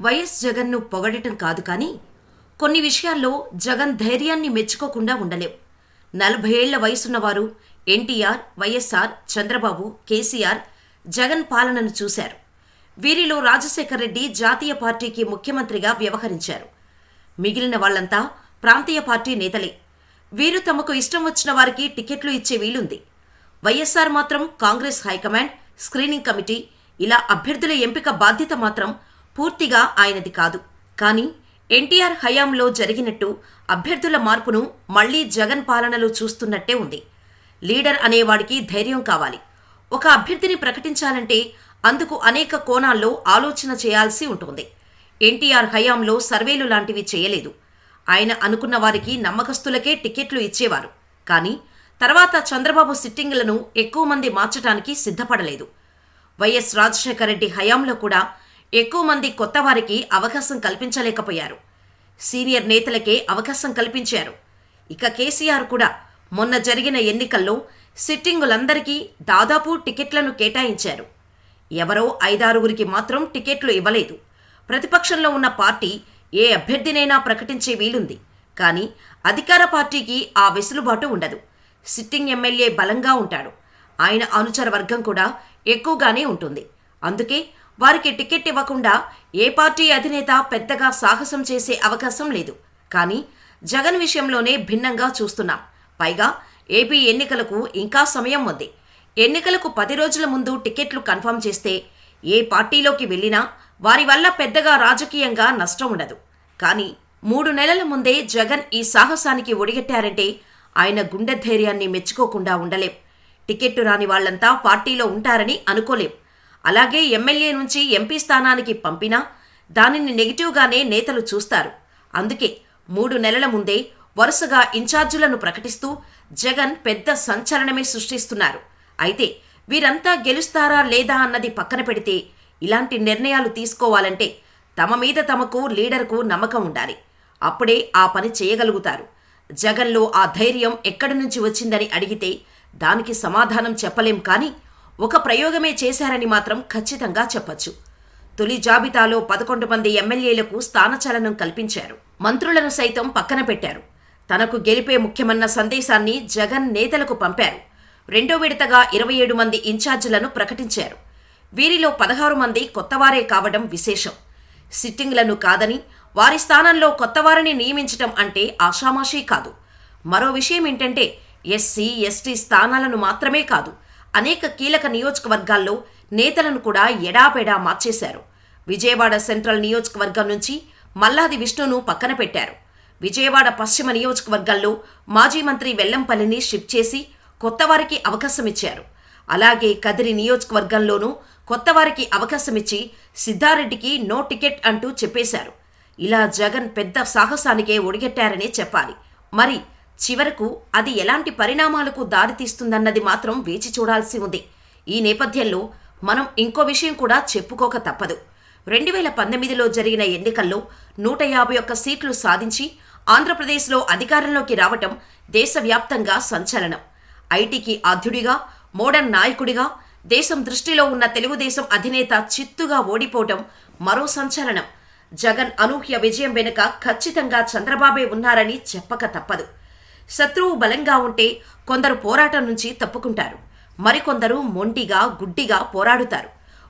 YS జగన్ను పొగడటం కాదు కానీ కొన్ని విషయాల్లో జగన్ ధైర్యాన్ని మెచ్చుకోకుండా ఉండలేం. నలభై ఏళ్ళ వయసున్నవారు ఎన్టీఆర్ వైఎస్ఆర్ చంద్రబాబు కేసీఆర్ జగన్ పాలనను చూశారు. వీరిలో రాజశేఖర్ రెడ్డి జాతీయ పార్టీకి ముఖ్యమంత్రిగా వ్యవహరించారు. మిగిలిన వాళ్ళంతా ప్రాంతీయ పార్టీ నేతలే. వీరు తమకు ఇష్టం వచ్చిన వారికి టికెట్లు ఇచ్చే వీలుంది. వైఎస్ఆర్ మాత్రం కాంగ్రెస్ హైకమాండ్ స్క్రీనింగ్ కమిటీ ఇలా అభ్యర్థుల ఎంపిక బాధ్యత మాత్రం పూర్తిగా ఆయనది కాదు. కానీ ఎన్టీఆర్ హయాంలో జరిగినట్టు అభ్యర్థుల మార్పును మళ్ళీ జగన్ పాలనలో చూస్తున్నట్టే ఉంది. లీడర్ అనేవాడికి ధైర్యం కావాలి. ఒక అభ్యర్థిని ప్రకటించాలంటే అందుకు అనేక కోణాల్లో ఆలోచన చేయాల్సి ఉంటుంది. ఎన్టీఆర్ హయాంలో సర్వేలు లాంటివి చేయలేదు. ఆయన అనుకున్న వారికి నమ్మకస్తులకే టికెట్లు ఇచ్చేవారు. కానీ తర్వాత చంద్రబాబు సిట్టింగులను ఎక్కువ మంది మార్చటానికి సిద్ధపడలేదు. వైఎస్ రాజశేఖర రెడ్డి హయాంలో కూడా ఎక్కువ మంది కొత్త వారికి అవకాశం కల్పించలేకపోయారు. సీనియర్ నేతలకే అవకాశం కల్పించారు. ఇక కేసీఆర్ కూడా మొన్న జరిగిన ఎన్నికల్లో సిట్టింగులందరికీ దాదాపు టికెట్లను కేటాయించారు. ఎవరో ఐదారుగురికి మాత్రం టికెట్లు ఇవ్వలేదు. ప్రతిపక్షంలో ఉన్న పార్టీ ఏ అభ్యర్థినైనా ప్రకటించే వీలుంది. కానీ అధికార పార్టీకి ఆ వెసులుబాటు ఉండదు. సిట్టింగ్ ఎమ్మెల్యే బలంగా ఉంటాడు. ఆయన అనుచర వర్గం కూడా ఎక్కువగానే ఉంటుంది. అందుకే వారికి టికెట్ ఇవ్వకుండా ఏ పార్టీ అధినేత పెద్దగా సాహసం చేసే అవకాశం లేదు. కానీ జగన్ విషయంలోనే భిన్నంగా చూస్తున్నాం. పైగా ఏపీ ఎన్నికలకు ఇంకా సమయం ఉంది. ఎన్నికలకు పది రోజుల ముందు టికెట్లు కన్ఫర్మ్ చేస్తే ఏ పార్టీలోకి వెళ్ళినా వారి వల్ల పెద్దగా రాజకీయంగా నష్టం ఉండదు. కానీ మూడు నెలల ముందే జగన్ ఈ సాహసానికి ఒడిగట్టారంటే ఆయన గుండె ధైర్యాన్ని మెచ్చుకోకుండా ఉండలేం. టికెట్టు రాని వాళ్ళంతా పార్టీలో ఉంటారని అనుకోలేం. అలాగే ఎమ్మెల్యే నుంచి ఎంపీ స్థానానికి పంపినా దానిని నెగిటివ్గానే నేతలు చూస్తారు. అందుకే మూడు నెలల ముందే వరుసగా ఇన్ఛార్జీలను ప్రకటిస్తూ జగన్ పెద్ద సంచలనమే సృష్టిస్తున్నారు. అయితే వీరంతా గెలుస్తారా లేదా అన్నది పక్కన పెడితే ఇలాంటి నిర్ణయాలు తీసుకోవాలంటే తమ మీద తమకు లీడర్కు నమ్మకం ఉండాలి. అప్పుడే ఆ పని చేయగలుగుతారు. జగన్లో ఆ ధైర్యం ఎక్కడి నుంచి వచ్చిందని అడిగితే దానికి సమాధానం చెప్పలేం కానీ ఒక ప్రయోగమే చేశారని మాత్రం ఖచ్చితంగా చెప్పచ్చు. తొలి జాబితాలో పదకొండు మంది ఎమ్మెల్యేలకు స్థానచలనం కల్పించారు. మంత్రులను సైతం పక్కన పెట్టారు. తనకు గెలిపే ముఖ్యమన్న సందేశాన్ని జగన్ నేతలకు పంపారు. రెండో విడతగా ఇరవై ఏడు మంది ఇన్ఛార్జీలను ప్రకటించారు. వీరిలో పదహారు మంది కొత్తవారే కావడం విశేషం. సిట్టింగ్లను కాదని వారి స్థానంలో కొత్తవారిని నియమించటం అంటే ఆషామాషీ కాదు. మరో విషయం ఏంటంటే ఎస్సీ ఎస్టీ స్థానాలను మాత్రమే కాదు అనేక కీలక నియోజకవర్గాల్లో నేతలను కూడా ఎడాపెడా మార్చేశారు. విజయవాడ సెంట్రల్ నియోజకవర్గం నుంచి మల్లాది విష్ణును పక్కన పెట్టారు. విజయవాడ పశ్చిమ నియోజకవర్గంలో మాజీ మంత్రి వెల్లంపల్లిని షిఫ్ట్ చేసి కొత్తవారికి అవకాశమిచ్చారు. అలాగే కదిరి నియోజకవర్గంలోనూ కొత్తవారికి అవకాశమిచ్చి సిద్ధారెడ్డికి నో టికెట్ అంటూ చెప్పేశారు. ఇలా జగన్ పెద్ద సాహసానికే ఒడిగట్టారనే చెప్పాలి. మరి చివరకు అది ఎలాంటి పరిణామాలకు దారితీస్తుందన్నది మాత్రం వేచి చూడాల్సి ఉంది. ఈ నేపథ్యంలో మనం ఇంకో విషయం కూడా చెప్పుకోక తప్పదు. రెండు వేల పంతొమ్మిదిలో జరిగిన ఎన్నికల్లో నూట యాభై ఒక్క సీట్లు సాధించి ఆంధ్రప్రదేశ్లో అధికారంలోకి రావటం దేశవ్యాప్తంగా సంచలనం. ఐటీకి ఆధ్యుడిగా మోడర్న్ నాయకుడిగా దేశం దృష్టిలో ఉన్న తెలుగుదేశం అధినేత చిత్తుగా ఓడిపోవటం మరో సంచలనం. జగన్ అనూహ్య విజయం వెనుక ఖచ్చితంగా చంద్రబాబే ఉన్నారని చెప్పక తప్పదు. శత్రువు బలంగా ఉంటే కొందరు పోరాటం నుంచి తప్పుకుంటారు. మరికొందరు మొండిగా గుడ్డిగా పోరాడుతారు.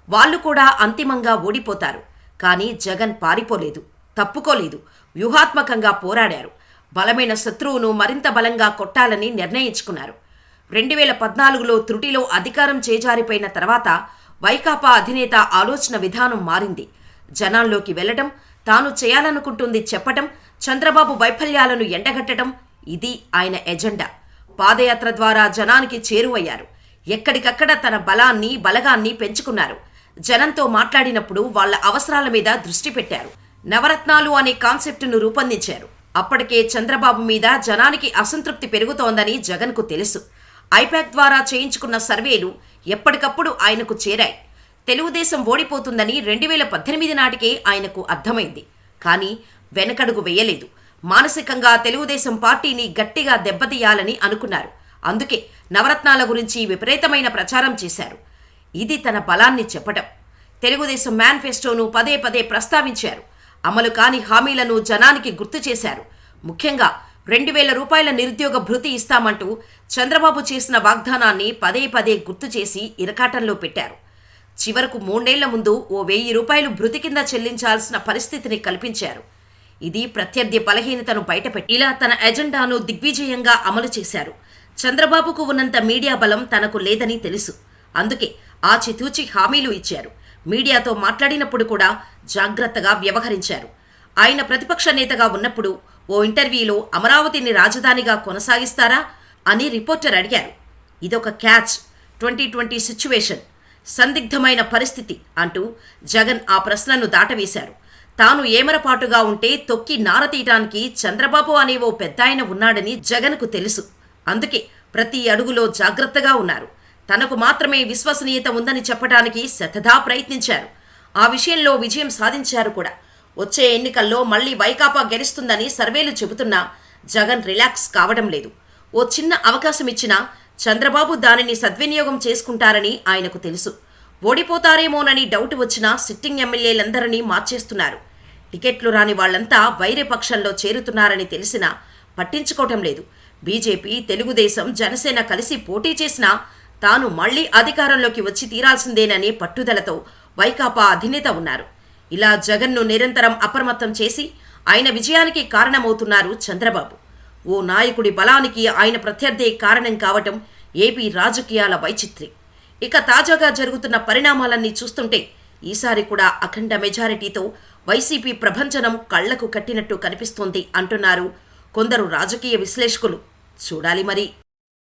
వాళ్ళు కూడా అంతిమంగా ఓడిపోతారు. కానీ జగన్ పారిపోలేదు తప్పుకోలేదు వ్యూహాత్మకంగా పోరాడారు. బలమైన శత్రువును మరింత బలంగా కొట్టాలని నిర్ణయించుకున్నారు. రెండు వేల పద్నాలుగులో త్రుటిలో అధికారం చేజారిపోయిన తర్వాత వైకాపా అధినేత ఆలోచన విధానం మారింది. జనాల్లోకి వెళ్ళడం తాను చేయాలనుకుంటుంది చెప్పటం చంద్రబాబు వైఫల్యాలను ఎండగట్టడం ఇది ఆయన ఎజెండా. పాదయాత్ర ద్వారా జనానికి చేరువయ్యారు. ఎక్కడికక్కడ తన బలాన్ని బలగాన్ని పెంచుకున్నారు. జనంతో మాట్లాడినప్పుడు వాళ్ళ అవసరాల మీద దృష్టి పెట్టారు. నవరత్నాలు అనే కాన్సెప్టును రూపొందించారు. అప్పటికే చంద్రబాబు మీద జనానికి అసంతృప్తి పెరుగుతోందని జగన్కు తెలుసు. ఐపాక్ ద్వారా చేయించుకున్న సర్వేలు ఎప్పటికప్పుడు ఆయనకు చేరాయి. తెలుగుదేశం ఓడిపోతుందని రెండు వేల పద్దెనిమిది నాటికే ఆయనకు అర్థమైంది. కానీ వెనకడుగు వేయలేదు. మానసికంగా తెలుగుదేశం పార్టీని గట్టిగా దెబ్బతీయాలని అనుకున్నారు. అందుకే నవరత్నాల గురించి విపరీతమైన ప్రచారం చేశారు. ఇది తన బలాన్ని చెప్పటం. తెలుగుదేశం మేనిఫెస్టోను పదే పదే ప్రస్తావించారు. అమలు కాని హామీలను జనానికి గుర్తు చేశారు. ముఖ్యంగా రెండు వేల రూపాయల నిరుద్యోగ భృతి ఇస్తామంటూ చంద్రబాబు చేసిన వాగ్దానాన్ని పదే పదే గుర్తు చేసి ఇరకాటంలో పెట్టారు. చివరకు మూడేళ్ళ ముందు ఓ వెయ్యి రూపాయలు భృతి కింద చెల్లించాల్సిన పరిస్థితిని కల్పించారు. ఇది ప్రత్యర్థి బలహీనతను బయటపెట్టి ఇలా తన ఎజెండాను దిగ్విజయంగా అమలు చేశారు. చంద్రబాబుకు ఉన్నంత మీడియా బలం తనకు లేదని తెలుసు. అందుకే ఆచితూచి హామీలు ఇచ్చారు. మీడియాతో మాట్లాడినప్పుడు కూడా జాగ్రత్తగా వ్యవహరించారు. ఆయన ప్రతిపక్ష నేతగా ఉన్నప్పుడు ఓ ఇంటర్వ్యూలో అమరావతిని రాజధానిగా కొనసాగిస్తారా అని రిపోర్టర్ అడిగారు. ఇదొక క్యాచ్. Twenty twenty situation. సందిగ్ధమైన పరిస్థితి అంటూ జగన్ ఆ ప్రశ్నను దాటవేశారు. తాను ఏమరపాటుగా ఉంటే తొక్కి నారతీయటానికి చంద్రబాబు అనే ఓ పెద్దాయన ఉన్నాడని జగన్కు తెలుసు. అందుకే ప్రతి అడుగులో జాగ్రత్తగా ఉన్నారు. తనకు మాత్రమే విశ్వసనీయత ఉందని చెప్పడానికి శతధా ప్రయత్నించారు. ఆ విషయంలో విజయం సాధించారు కూడా. వచ్చే ఎన్నికల్లో మళ్ళీ వైకాపా గెలుస్తుందని సర్వేలు చెబుతున్నా జగన్ రిలాక్స్ కావడం లేదు. ఓ చిన్న అవకాశం ఇచ్చినా చంద్రబాబు దానిని సద్వినియోగం చేసుకుంటారని ఆయనకు తెలుసు. ఓడిపోతారేమోనని డౌట్ వచ్చిన సిట్టింగ్ ఎమ్మెల్యేలందరినీ మార్చేస్తున్నారు. టికెట్లు రాని వాళ్ళంతా వైరే పక్షంలో చేరుతున్నారని తెలిసినా పట్టించుకోవటం లేదు. బీజేపీ తెలుగుదేశం జనసేన కలిసి పోటీ చేసినా తాను మళ్ళీ అధికారంలోకి వచ్చి తీరాల్సిందేననే పట్టుదలతో వైకాపా అధినేత ఉన్నారు. ఇలా జగన్ను నిరంతరం అప్రమత్తం చేసి ఆయన విజయానికి కారణమవుతున్నారు చంద్రబాబు. ఓ నాయకుడి బలానికి ఆయన ప్రత్యర్థే కారణం కావటం ఏపీ రాజకీయాల వైచిత్రి. ఇక తాజాగా జరుగుతున్న పరిణామాలన్నీ చూస్తుంటే ఈసారి కూడా అఖండ మెజారిటీతో వైసీపీ ప్రభంజనం కళ్ళకు కట్టినట్టు కనిపిస్తోంది అంటున్నారు కొందరు రాజకీయ విశ్లేషకులు. చూడాలి మరి.